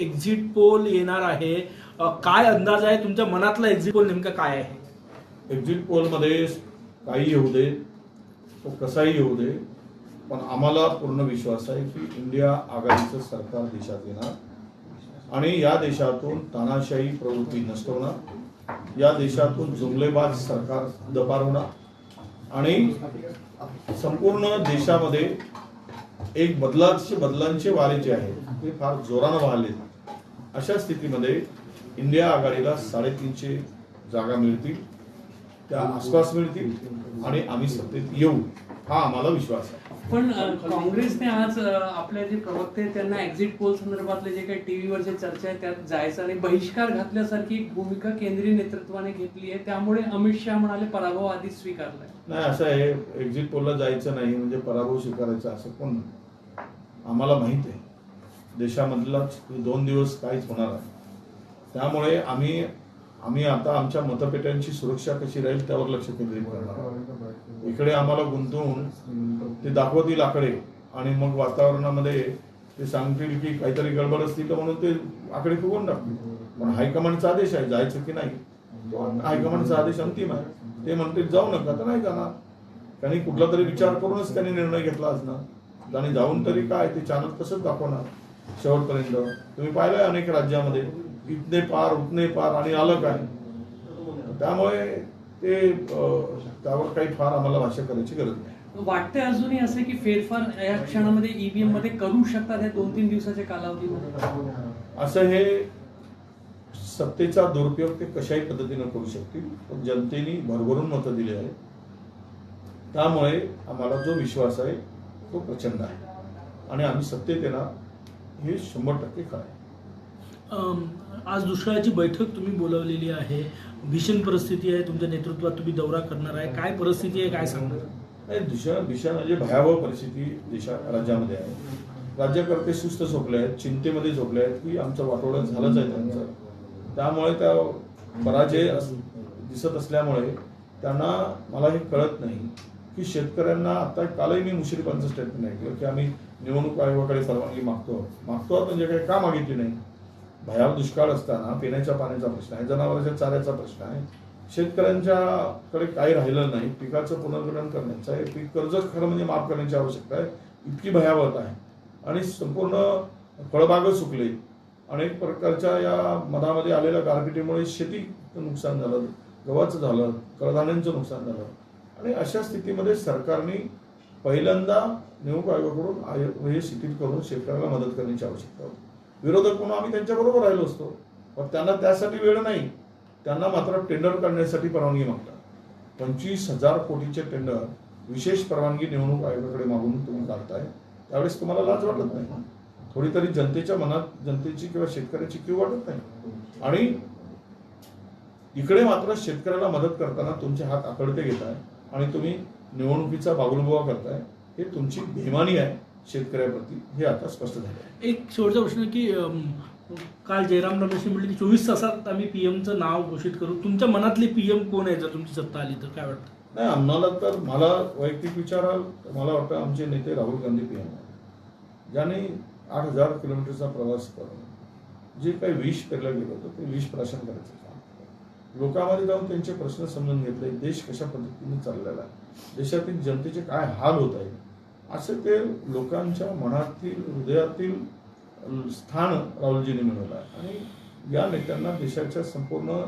Exit poll येणार आहे. काय अंदाज आहे? तुमच्या मनातला एक्झिट पोल नेमका काय आहे? एक्झिट पोलमध्ये काही येऊ दे तो कसाही येऊ दे पण आम्हाला पूर्ण विश्वास आहे की इंडिया आघाडीचं सरकार देशात येणार. आणि या देशातून तानाशाही प्रवृत्ती नष्ट होणार या देशातून जुमलेबाज सरकार दपार होणार. आणि संपूर्ण देशामध्ये एक बदलाचे बदलांचे वारे जे आहेत ते फार जोरानं वाहले अशा स्थितीमध्ये इंडिया आघाडीला साडेतीनशे जागा मिळतील त्या आसपास मिळतील आणि आम्ही सत्तेत येऊ हा आम्हाला विश्वास आहे. पण काँग्रेसने आज आपले जे प्रवक्ते त्यांना एक्झिट पोल संदर्भातले जे काही टीव्हीवरचे चर्चा आहे त्यात जायचं आणि बहिष्कार घातल्यासारखी एक भूमिका केंद्रीय नेतृत्वाने घेतली आहे. त्यामुळे अमित शहा म्हणाले पराभव आधीच स्वीकारलाय. नाही असं आहे एक्झिट पोलला जायचं नाही म्हणजे पराभव स्वीकारायचा असं कोण नाही. आम्हाला माहीत आहे. देशामधलाच दोन दिवस काहीच होणार आहे त्यामुळे आम्ही आम्ही आता आमच्या मतपेट्यांची सुरक्षा कशी राहील त्यावर लक्ष केंद्रित करणार इकडे आम्हाला गुंतवून ते दाखवतील आकडे आणि मग वातावरणामध्ये ते सांगतील की काहीतरी गडबड असतील तर म्हणून ते आकडे फुगवून टाकतील. पण हायकमांडचा आदेश आहे जायचं की नाही? हायकमांडचा आदेश अंतिम आहे. ते म्हणतील जाऊ नका तर नाही जाणार. त्यांनी कुठला तरी विचार करूनच त्यांनी निर्णय घेतला असणार आणि जाऊन तरी काय ते चॅनल कसंच दाखवणार. शेवटपर्यंत. तुम्ही पाहिलंय अनेक राज्यामध्ये इथने पार उठणे पार आणि आलं काय त्यामुळे ते त्यावर काही फार आम्हाला भाष्य करायची गरज नाही. वाटतंय अजूनही असे की फेरफार या क्षणामध्ये ईव्हीएममध्ये करू शकतात या दोन तीन दिवसाच्या कालावधीमध्ये? असं हे सत्तेचा दुरुपयोग ते कशाही पद्धतीनं करू शकतील पण जनतेने भरभरून मतं दिली आहेत. त्यामुळे आम्हाला जो विश्वास आहे तो प्रचंड आहे. आणि आम्ही सत्तेत येणार हे शंभर टक्के खरं आज दुष्काळाची बैठक तुम्ही बोलवलेली आहे. भीषण परिस्थिती आहे. तुमच्या नेतृत्वात तुम्ही दौरा करणार आहे. काय परिस्थिती आहे? काय सांगणार? नाही दिशा दिशा म्हणजे भयावह परिस्थिती देशा राज्यामध्ये आहे. राज्यकर्ते सुस्त झोपले आहेत. चिंतेमध्ये झोपले आहेत की आमचं वाटोळं झालंच आहे त्यांचं. त्यामुळे त्या पराजय दिसत असल्यामुळे त्यांना मला हे कळत नाही की शेतकऱ्यांना आता कालही मी मुश्रीफांचं स्टेटमेंट ऐकलं की आम्ही निवडणूक आयोगाकडे परवानगी मागतो. मागतो आहोत म्हणजे काही का मागितली नाही? भयाव दुष्काळ असताना पिण्याच्या पाण्याचा प्रश्न आहे जनावरांच्या चाऱ्याचा प्रश्न आहे. शेतकऱ्यांच्याकडे काही राहिलं नाही पिकाचं पुनर्गठन करण्याचं आहे. पीक कर्ज खरं म्हणजे माफ करण्याची आवश्यकता आहे. इतकी भयावहता आहे. आणि संपूर्ण फळबागं सुकले. अनेक प्रकारच्या या मधामध्ये आलेल्या गारपिटीमुळे शेतीचं नुकसान झालं गव्हाचं झालं कडधान्यांचं नुकसान झालं. आणि अशा स्थितीमध्ये सरकारने पहिल्यांदा निवडणूक आयोगाकडून आयोग हे शिथिल करून शेतकऱ्याला मदत करण्याची आवश्यकता होती. विरोधक म्हणून आम्ही त्यांच्याबरोबर राहिलो असतो. पण त्यांना त्यासाठी वेळ नाही. त्यांना मात्र टेंडर करण्यासाठी परवानगी मागतात. पंचवीस हजार कोटीचे टेंडर विशेष परवानगी निवडणूक आयोगाकडे मागून तुम्ही काढताय. त्यावेळेस तुम्हाला लाज वाटत नाही. थोडी तरी जनतेच्या मनात जनतेची किंवा शेतकऱ्याची क्यू वाटत नाही. आणि इकडे मात्र शेतकऱ्याला मदत करताना तुमचे हात आकडते घेताय आणि तुम्ही निवडणुकीचा बागुलबुवा करताय हे तुमची बेमानी आहे शेतकऱ्याप्रती हे आता स्पष्ट झालं. एक शेवटचा प्रश्न की काल जयराम रमेशने म्हटलं की चोवीस तासात आम्ही पीएमचं नाव घोषित करू. तुमच्या मनातले पीएम कोण आहे जर तुमची सत्ता आली तर? काय वाटतं? नाही आम्हाला तर मला वैयक्तिक विचाराल तर मला वाटतं आमचे नेते राहुल गांधी पी एम आहे ज्यांनी आठ हजार किलोमीटरचा प्रवास करून जे काही विष पेरलं गेलं होतं ते विष प्राशन करायचं. लोकांमध्ये जाऊन त्यांचे प्रश्न समजून घेतले देश कशा पद्धतीने चाललेला आहे? देशातील जनतेचे काय हाल होत आहे? असे ते लोकांच्या मनातील हृदयातील स्थान राहुलजींनी मिळवलं आहे. आणि या नेत्यांना देशाच्या संपूर्ण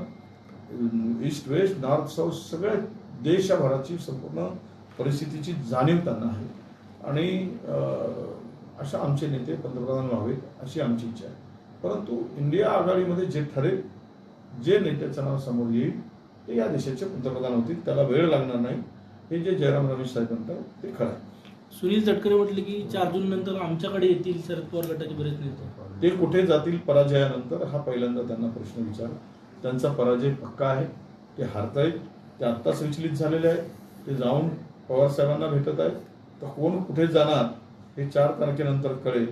ईस्ट वेस्ट नॉर्थ साऊथ सगळ्या देशभराची संपूर्ण परिस्थितीची जाणीव त्यांना आहे. आणि अशा आमचे नेते पंतप्रधान व्हावेत अशी आमची इच्छा आहे. परंतु इंडिया आघाडीमध्ये जे ठरेल जे नेत्याचं नाव समोर येईल ते या देशाचे पंतप्रधान होतील. त्याला वेळ लागणार नाही. हे जे जयराम रमेश साहेब म्हणतात ते खरं आहे. सुनील तटकरे म्हटले की चार जून नंतर आमच्याकडे येतील शरद पवार गटाचे बरेच नेते. ते कुठे जातील पराजयानंतर हा पहिल्यांदा त्यांना प्रश्न विचार. त्यांचा पराजय पक्का आहे ते हारतायत ते आत्ताच विचलित झालेले आहेत ते जाऊन पवार साहेबांना भेटत आहेत. तर कोण कुठे जाणार हे चार तारखेनंतर कळेल.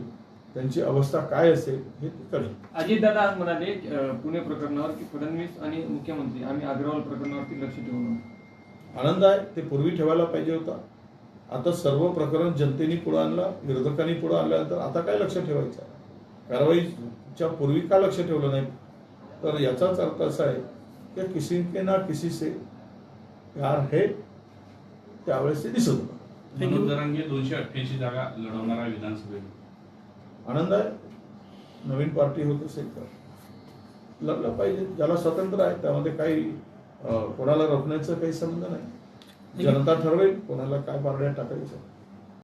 त्यांची अवस्था काय असेल हे कळेल. अजितदादा आज म्हणाले अं, पुणे प्रकरणावर की फडणवीस आणि मुख्यमंत्री आम्ही अग्रवाल प्रकरणावरती लक्ष ठेवू म्हणून आनंद आहे ते पूर्वी ठेवायला पाहिजे होता. आता सर्व प्रकरण जनतेने पुढे आणलं विरोधकांनी पुढे आणल्यानंतर आता काय लक्ष ठेवायचं? कारवाई च्या पूर्वी का लक्ष ठेवलं नाही? तर याचाच अर्थ असा आहे की किसी के ना किसी से प्यार है त्यावेळेस ते दिसत होतं. मनोज जरांगे दोनशे अठ्ठ्याऐंशी जागा लढवणार आहे विधानसभेत. आनंद आहे. नवीन पार्टी होत असेल तर. लढलं पाहिजे. ज्याला स्वतंत्र आहे त्यामध्ये काही कोणाला रोखण्याचं काही संबंध नाही. जनता ठरवेल कोणाला काय पारड्या टाकायचं